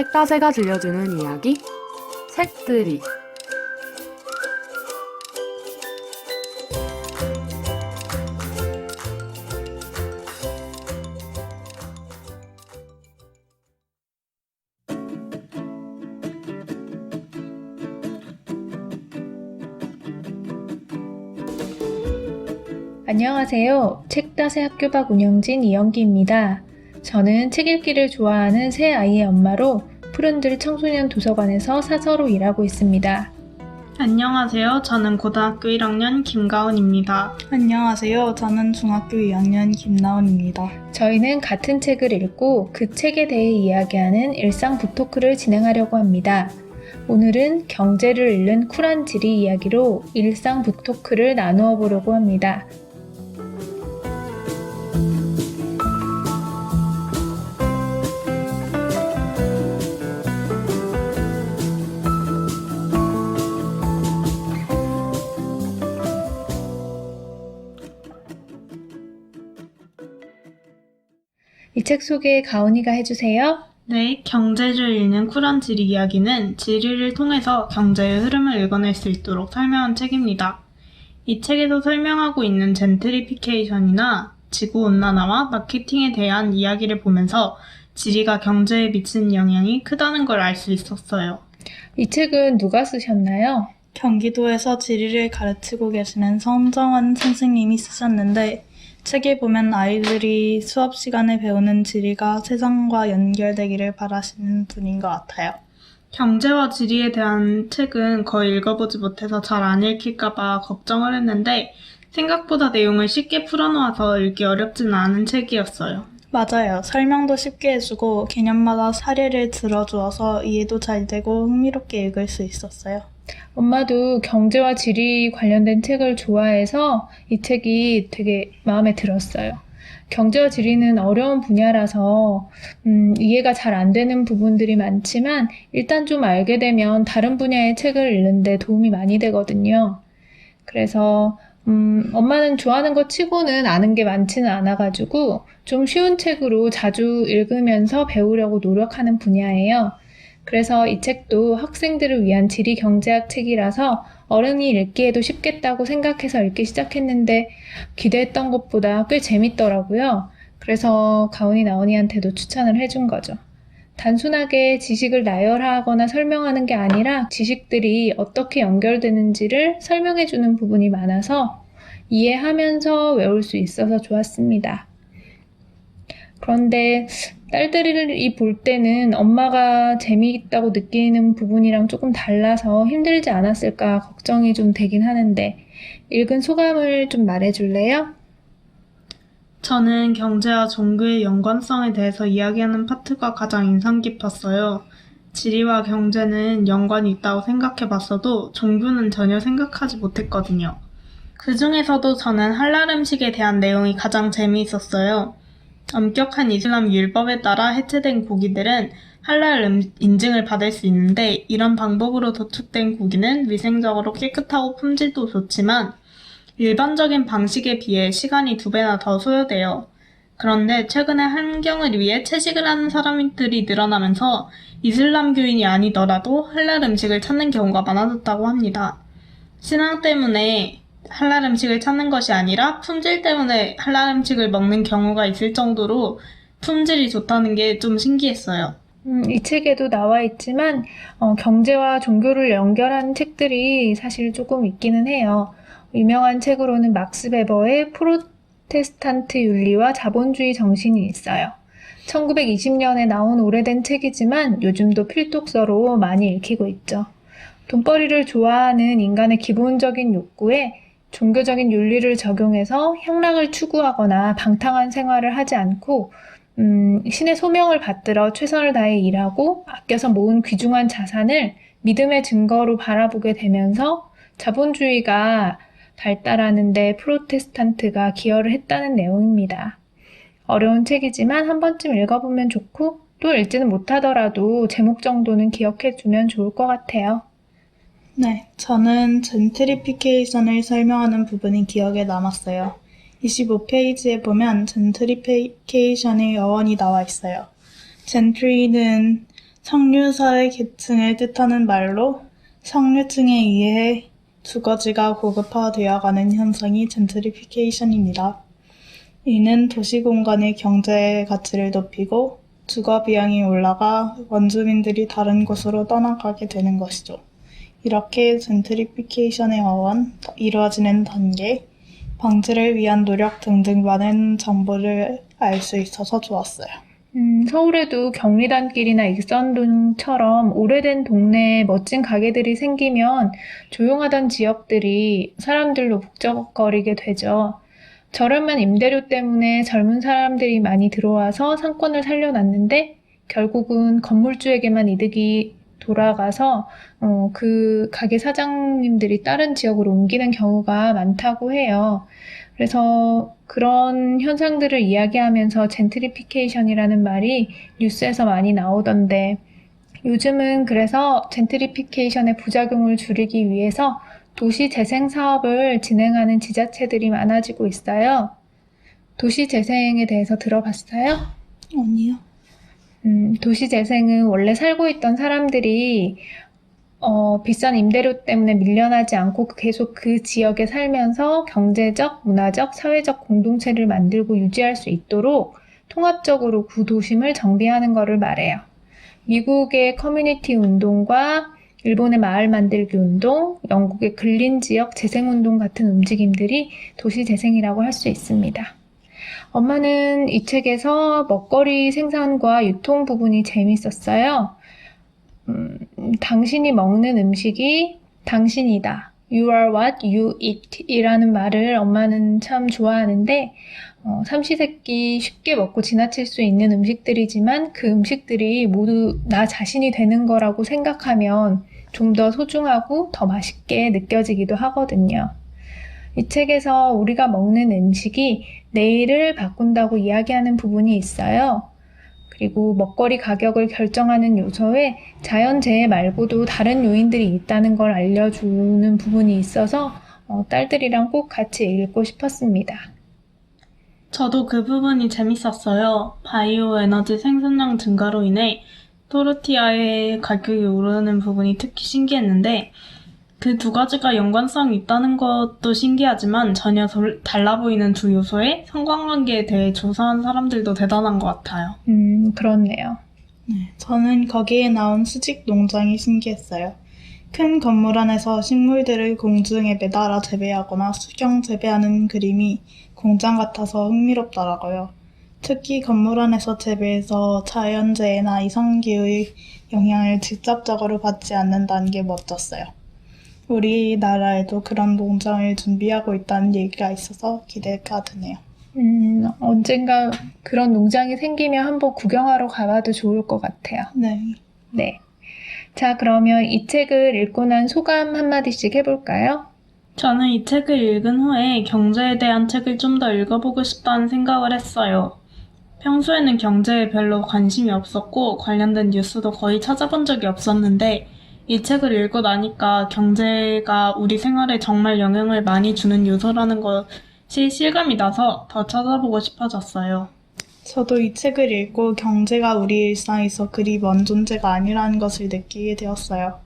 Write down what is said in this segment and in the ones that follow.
책다새가 들려주는 이야기 책들이 안녕하세요. 책다새 학교박 운영진 이영기입니다. 저는 책 읽기를 좋아하는 새 아이의 엄마로 푸른들 청소년 도서관에서 사서로 일하고 있습니다. 안녕하세요. 저는 고등학교 1학년 김가은입니다. 안녕하세요. 저는 중학교 2학년 김나은입니다. 저희는 같은 책을 읽고 그 책에 대해 이야기하는 일상 부토크를 진행하려고 합니다. 오늘은 경제를 읽는 쿨한 지리 이야기로 일상 부토크를 나누어 보려고 합니다. 책 소개 가은이가 해주세요. 네, 경제를 읽는 쿨한 지리 이야기는 지리를 통해서 경제의 흐름을 읽어낼 수 있도록 설명한 책입니다. 이 책에서 설명하고 있는 젠트리피케이션이나 지구온난화와 마케팅에 대한 이야기를 보면서 지리가 경제에 미치는 영향이 크다는 걸 알 수 있었어요. 이 책은 누가 쓰셨나요? 경기도에서 지리를 가르치고 계시는 성정원 선생님이 쓰셨는데 책에 보면 아이들이 수업 시간에 배우는 지리가 세상과 연결되기를 바라시는 분인 것 같아요. 경제와 지리에 대한 책은 거의 읽어보지 못해서 잘 안 읽힐까봐 걱정을 했는데 생각보다 내용을 쉽게 풀어놓아서 읽기 어렵지는 않은 책이었어요. 맞아요. 설명도 쉽게 해주고 개념마다 사례를 들어주어서 이해도 잘 되고 흥미롭게 읽을 수 있었어요. 엄마도 경제와 지리 관련된 책을 좋아해서 이 책이 되게 마음에 들었어요. 경제와 지리는 어려운 분야라서 음, 이해가 잘 안 되는 부분들이 많지만 일단 좀 알게 되면 다른 분야의 책을 읽는데 도움이 많이 되거든요. 그래서 음, 엄마는 좋아하는 것 치고는 아는 게 많지는 않아가지고 좀 쉬운 책으로 자주 읽으면서 배우려고 노력하는 분야예요. 그래서 이 책도 학생들을 위한 지리 경제학 책이라서 어른이 읽기에도 쉽겠다고 생각해서 읽기 시작했는데 기대했던 것보다 꽤 재밌더라고요. 그래서 가온이 나온이한테도 추천을 해준 거죠. 단순하게 지식을 나열하거나 설명하는 게 아니라 지식들이 어떻게 연결되는지를 설명해주는 부분이 많아서 이해하면서 외울 수 있어서 좋았습니다. 그런데 딸들이 볼 때는 엄마가 재미있다고 느끼는 부분이랑 조금 달라서 힘들지 않았을까 걱정이 좀 되긴 하는데 읽은 소감을 좀 말해줄래요? 저는 경제와 종교의 연관성에 대해서 이야기하는 파트가 가장 인상 깊었어요. 지리와 경제는 연관이 있다고 생각해 봤어도 종교는 전혀 생각하지 못했거든요. 그 중에서도 저는 할랄 음식에 대한 내용이 가장 재미있었어요. 엄격한 이슬람 율법에 따라 해체된 고기들은 할랄 음- 인증을 받을 수 있는데 이런 방법으로 도축된 고기는 위생적으로 깨끗하고 품질도 좋지만 일반적인 방식에 비해 시간이 두 배나 더 소요돼요. 그런데 최근에 환경을 위해 채식을 하는 사람들이 늘어나면서 이슬람교인이 아니더라도 할랄 음식을 찾는 경우가 많아졌다고 합니다. 신앙 때문에 할랄 음식을 찾는 것이 아니라 품질 때문에 할랄 음식을 먹는 경우가 있을 정도로 품질이 좋다는 게 좀 신기했어요. 음, 이 책에도 나와 있지만 어, 경제와 종교를 연결하는 책들이 사실 조금 있기는 해요. 유명한 책으로는 막스 베버의 프로테스탄트 윤리와 자본주의 정신이 있어요. 1920년에 나온 오래된 책이지만 요즘도 필독서로 많이 읽히고 있죠. 돈벌이를 좋아하는 인간의 기본적인 욕구에 종교적인 윤리를 적용해서 향락을 추구하거나 방탕한 생활을 하지 않고 음, 신의 소명을 받들어 최선을 다해 일하고 아껴서 모은 귀중한 자산을 믿음의 증거로 바라보게 되면서 자본주의가 발달하는데 프로테스탄트가 기여를 했다는 내용입니다. 어려운 책이지만 한 번쯤 읽어보면 좋고 또 읽지는 못하더라도 제목 정도는 기억해두면 좋을 것 같아요. 네, 저는 젠트리피케이션을 설명하는 부분이 기억에 남았어요. 25페이지에 보면 젠트리피케이션의 어원이 나와 있어요. 젠트리는 상류사회 계층을 뜻하는 말로 상류층에 의해 주거지가 고급화되어가는 현상이 젠트리피케이션입니다. 이는 도시 공간의 경제 가치를 높이고 주거 비용이 올라가 원주민들이 다른 곳으로 떠나가게 되는 것이죠. 이렇게 젠트리피케이션의 어원, 이루어지는 단계, 방지를 위한 노력 등등 많은 정보를 알 수 있어서 좋았어요. 음, 서울에도 경리단길이나 익선동처럼 오래된 동네에 멋진 가게들이 생기면 조용하던 지역들이 사람들로 북적거리게 되죠. 저렴한 임대료 때문에 젊은 사람들이 많이 들어와서 상권을 살려놨는데 결국은 건물주에게만 이득이 돌아가서 어, 그 가게 사장님들이 다른 지역으로 옮기는 경우가 많다고 해요. 그래서 그런 현상들을 이야기하면서 젠트리피케이션이라는 말이 뉴스에서 많이 나오던데 요즘은 그래서 젠트리피케이션의 부작용을 줄이기 위해서 도시 재생 사업을 진행하는 지자체들이 많아지고 있어요. 도시 재생에 대해서 들어봤어요? 음, 도시 재생은 원래 살고 있던 사람들이 어, 비싼 임대료 때문에 밀려나지 않고 계속 그 지역에 살면서 경제적, 문화적, 사회적 공동체를 만들고 유지할 수 있도록 통합적으로 구도심을 정비하는 것을 말해요. 미국의 커뮤니티 운동과 일본의 마을 만들기 운동, 영국의 근린 지역 재생 운동 같은 움직임들이 도시 재생이라고 할 수 있습니다. 엄마는 이 책에서 먹거리 생산과 유통 부분이 재밌었어요. 음, 당신이 먹는 음식이 당신이다. You are what you eat 이라는 말을 엄마는 참 좋아하는데, 어, 삼시세끼 쉽게 먹고 지나칠 수 있는 음식들이지만 그 음식들이 모두 나 자신이 되는 거라고 생각하면 좀 더 소중하고 더 맛있게 느껴지기도 하거든요. 이 책에서 우리가 먹는 음식이 내일을 바꾼다고 이야기하는 부분이 있어요. 그리고 먹거리 가격을 결정하는 요소에 자연재해 말고도 다른 요인들이 있다는 걸 알려주는 부분이 있어서 어, 딸들이랑 꼭 같이 읽고 싶었습니다. 저도 그 부분이 재밌었어요. 바이오 에너지 생산량 증가로 인해 토르티아의 가격이 오르는 부분이 특히 신기했는데 그 두 가지가 연관성이 있다는 것도 신기하지만 전혀 돌- 달라 보이는 두 요소의 상관관계에 대해 조사한 사람들도 대단한 것 같아요. 음, 그렇네요. 저는 거기에 나온 수직 농장이 신기했어요. 큰 건물 안에서 식물들을 공중에 매달아 재배하거나 수경 재배하는 그림이 공장 같아서 흥미롭더라고요. 특히 건물 안에서 재배해서 자연재해나 이상기후의 영향을 직접적으로 받지 않는다는 게 멋졌어요. 우리나라에도 그런 농장을 준비하고 있다는 얘기가 있어서 기대가 되네요. 음, 언젠가 그런 농장이 생기면 한번 구경하러 가봐도 좋을 것 같아요. 네. 네. 자, 그러면 이 책을 읽고 난 소감 한마디씩 해볼까요? 저는 이 책을 읽은 후에 경제에 대한 책을 좀 더 읽어보고 싶다는 생각을 했어요. 평소에는 경제에 별로 관심이 없었고 관련된 뉴스도 거의 찾아본 적이 없었는데 이 책을 읽고 나니까 경제가 우리 생활에 정말 영향을 많이 주는 요소라는 것이 실감이 나서 더 찾아보고 싶어졌어요. 저도 이 책을 읽고 경제가 우리 일상에서 그리 먼 존재가 아니라는 것을 느끼게 되었어요.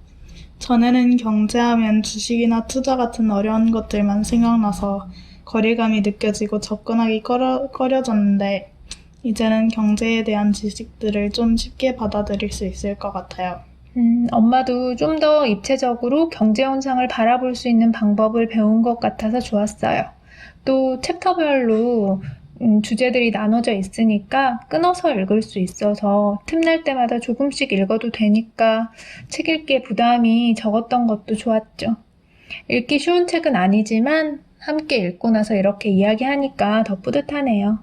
전에는 경제하면 주식이나 투자 같은 어려운 것들만 생각나서 거리감이 느껴지고 접근하기 꺼려, 꺼려졌는데 이제는 경제에 대한 지식들을 좀 쉽게 받아들일 수 있을 것 같아요. 음, 엄마도 좀 더 입체적으로 경제 현상을 바라볼 수 있는 방법을 배운 것 같아서 좋았어요. 또 챕터별로 음, 주제들이 나눠져 있으니까 끊어서 읽을 수 있어서 틈날 때마다 조금씩 읽어도 되니까 책 읽기에 부담이 적었던 것도 좋았죠. 읽기 쉬운 책은 아니지만 함께 읽고 나서 이렇게 이야기하니까 더 뿌듯하네요.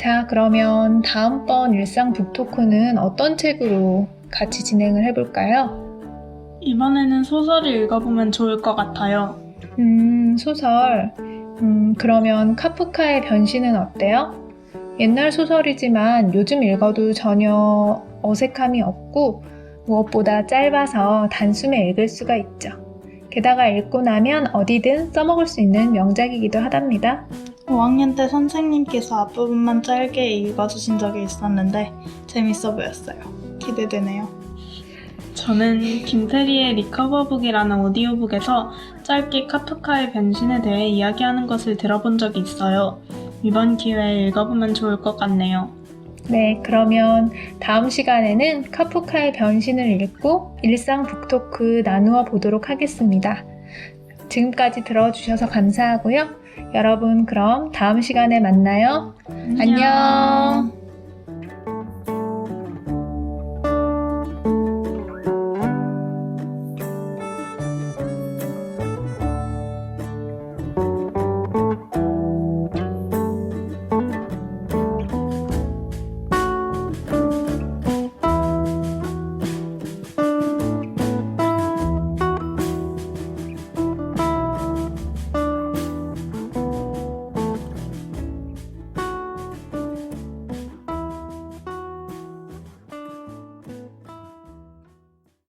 자, 그러면 다음번 일상 북토크는 어떤 책으로 같이 진행을 해볼까요? 이번에는 소설을 읽어보면 좋을 것 같아요. 음, 소설. 음, 그러면 카프카의 변신은 어때요? 옛날 소설이지만 요즘 읽어도 전혀 어색함이 없고 무엇보다 짧아서 단숨에 읽을 수가 있죠. 게다가 읽고 나면 어디든 써먹을 수 있는 명작이기도 하답니다. 5학년 때 선생님께서 앞부분만 짧게 읽어주신 적이 있었는데 재밌어 보였어요. 기대되네요. 저는 김태리의 리커버북이라는 오디오북에서 짧게 카프카의 변신에 대해 이야기하는 것을 들어본 적이 있어요. 이번 기회에 읽어보면 좋을 것 같네요. 네, 그러면 다음 시간에는 카프카의 변신을 읽고 일상 북토크 나누어 보도록 하겠습니다. 지금까지 들어주셔서 감사하고요. 여러분, 그럼 다음 시간에 만나요. 안녕.